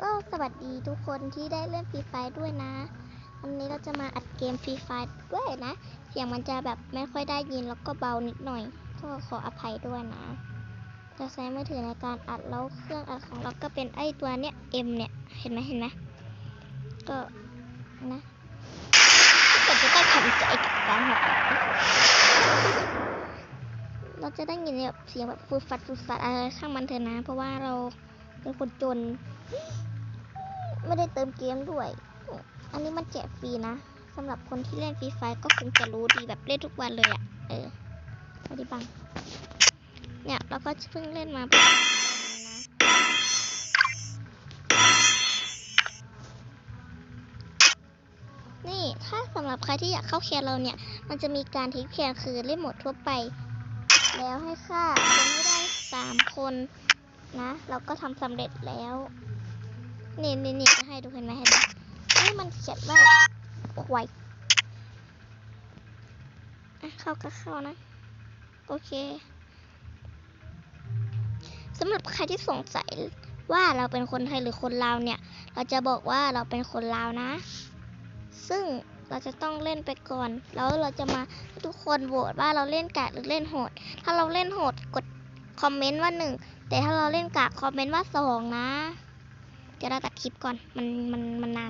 ก็สวัสดีทุกคนที่ได้เล่นฟรีไฟด้วยนะ วันนี้เราจะมาอัดเกมฟรีไฟด้วยนะ เสียงมันจะแบบไม่ค่อยได้ยินแล้วก็เบานิดหน่อย ก็ขออภัยด้วยนะจะใช้มือถือในการอัดแล้วเครื่องอัดของเราก็เป็นไอตัวเนี้ย M เนี่ย เห็นไหมเห็นไหมก็นะก็จะได้ทำใจกับการหัดเราจะได้ยินแบบเสียงแบบฟูดฟัดฟูดฟัดอะไรข้างมันเถอะนะ เพราะว่าเรา เป็นคนจน ไม่ได้เติมเกมด้วย อันนี้มันแจกฟรีนะสำหรับคนที่เล่นฟรีไฟก็คงจะรู้ดีแบบเล่นทุกวันเลยอะ่ะ เออไม่ได้บัง เนี่ยเราก็เพิ่งเล่นมาเพิ่งนะนี่ถ้าสำหรับใครที่อยากเข้าแคนเราเนี่ย มันจะมีการทิ้งแคนคือเล่นหมดทั่วไป แล้วให้ฆ่าคนให้ได้สามคน นะ เราก็ทำสำเร็จแล้วนี่นี่นี่ให้ดูเห็นไหมเห็นไหมนี่มันเขียนว่าควายเข้าก็เข้านะ โอเคสำหรับใครที่สงสัยว่าเราเป็นคนไทยหรือคนลาวเนี่ย เราจะบอกว่าเราเป็นคนลาวนะ ซึ่งเราจะต้องเล่นไปก่อน แล้วเราจะมาให้ทุกคนโหวตว่าเราเล่นกากหรือเล่นโหด ถ้าเราเล่นโหดกดคอมเมนต์ว่าหนึ่ง แต่ถ้าเราเล่นกากคอมเมนต์ว่าสองนะ เดี๋ยวเราตัดคลิปก่อน มันมันมันนาน